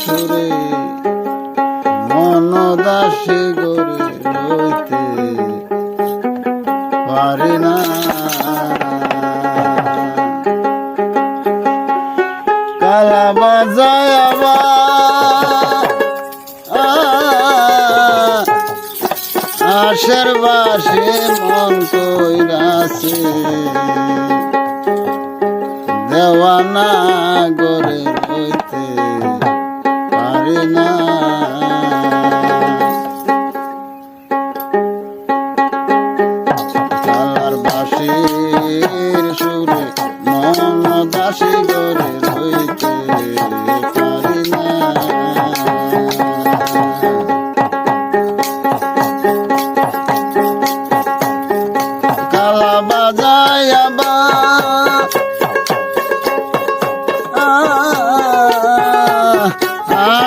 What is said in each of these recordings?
সুরে, মন দাসী করে রইতে পারি না। কালা বাজায় আবার আশের বাসে মন কইরাছে। দেওয়ানা গরে হইতে পারি না।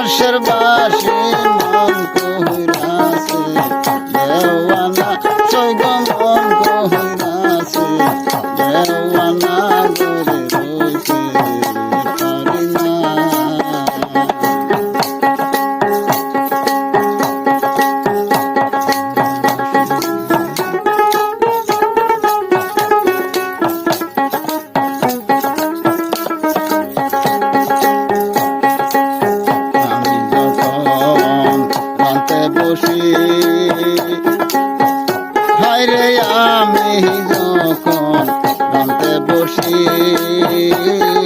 মানুষের বাসে। বসে।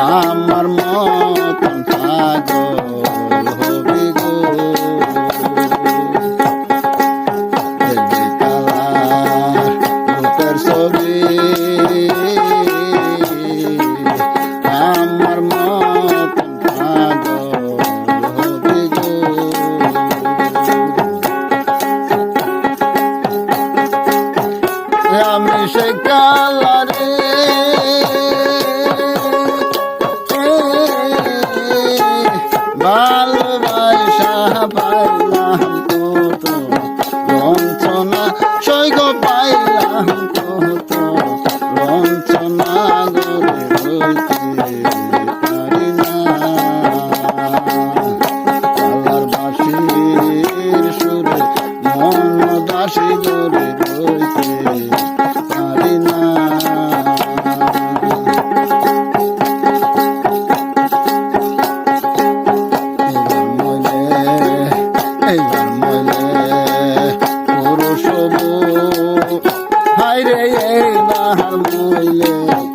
আমার মতন পাগল মাহবু হায় রে এই মাহবুলে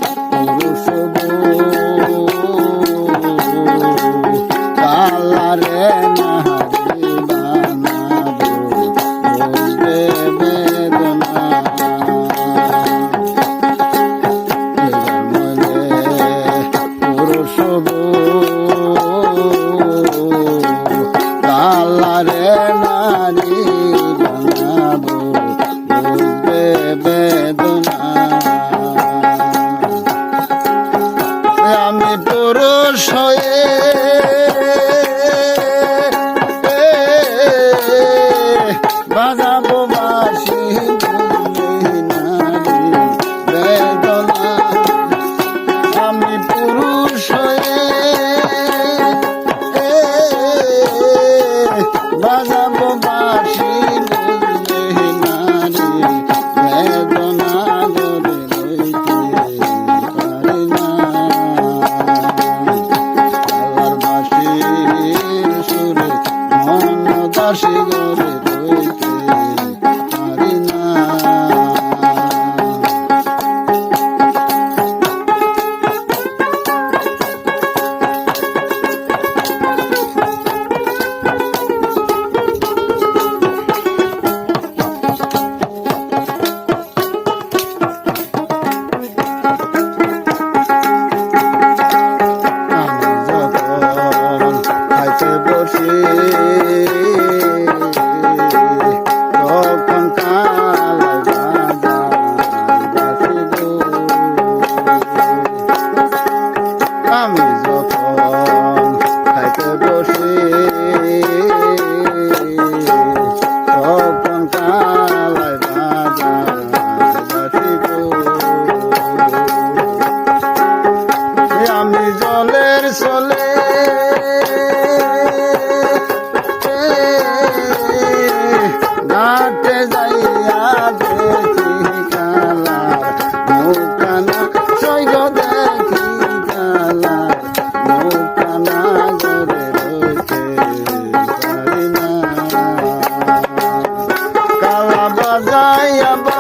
বাসি গরে I am.